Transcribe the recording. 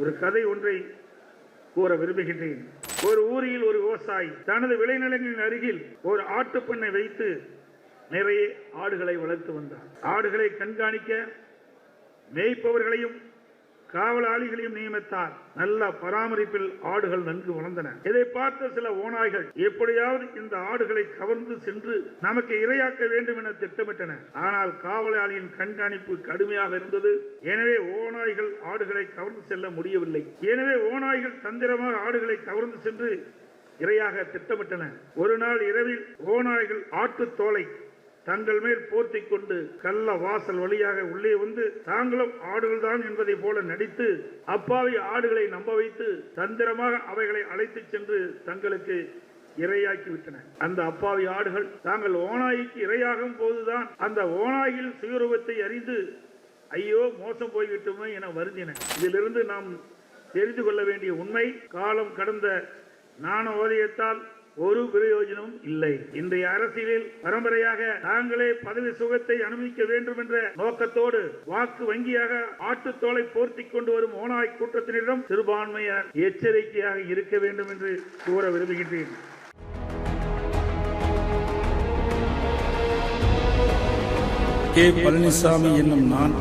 ஒரு கதை ஒன்றை கூற விரும்புகின்றேன். ஒரு ஊரில் ஒரு விவசாயி தனது விளைநிலங்களின் அருகில் ஒரு ஆட்டுப்பண்ணை வைத்து நிறைய ஆடுகளை வளர்த்து வந்தார். ஆடுகளை கண்காணிக்க மேய்ப்பவர்களையும் காவலாளிகளையும் நியமித்தார். நல்ல பராமரிப்பில் ஆடுகள் நன்கு வளர்ந்தன. இதை பார்த்த சில ஓநாய்கள் எப்படியாவது இந்த ஆடுகளை கவர்ந்து சென்று நமக்கு இரையாக்க வேண்டும் என திட்டமிட்டன. ஆனால் காவலாளியின் கண்காணிப்பு கடுமையாக இருந்தது. எனவே ஓநாய்கள் ஆடுகளை கவர்ந்து செல்ல முடியவில்லை. எனவே ஓநாய்கள் தந்திரமாக ஆடுகளை கவர்ந்து சென்று இரையாக திட்டமிட்டன. ஒரு நாள் இரவில் ஓநாய்கள் ஆட்டு தோலை தங்கள் மேல் போர்த்திக் கொண்டு கள்ள வாசல் வழியாக உள்ளே வந்து தாங்களும் ஆடுகள்தான் என்பதை போல நடித்து அப்பாவி ஆடுகளை நம்ப வைத்து தந்திரமாக அவைகளை அழைத்துச் சென்று தங்களுக்கு இரையாக்கி விட்டன. அந்த அப்பாவி ஆடுகள் தாங்கள் ஓநாய்க்கு இரையாகும் போதுதான் அந்த ஓநாயில் சுயரூபத்தை அறிந்து ஐயோ மோசம் போய்விட்டோமோ என வருந்தின. இதிலிருந்து நாம் தெரிந்து கொள்ள வேண்டிய உண்மை காலம் கடந்த நாண ஓதயத்தால் ஒரு பிரயோஜனமும் இல்லை. இன்றைய அரசியலில் பரம்பரையாக தாங்களே பதவி சுகத்தை அனுமதிக்க வேண்டும் என்ற நோக்கத்தோடு வாக்கு வங்கியாக ஆட்டுத்தோலை போர்த்தி கொண்டு வரும் ஓனாய் கூட்டத்தினரிடம் சிறுபான்மையார் எச்சரிக்கையாக இருக்க வேண்டும் என்று கூற விரும்புகின்றேன். கே. பழனிசாமி என்னும் நான்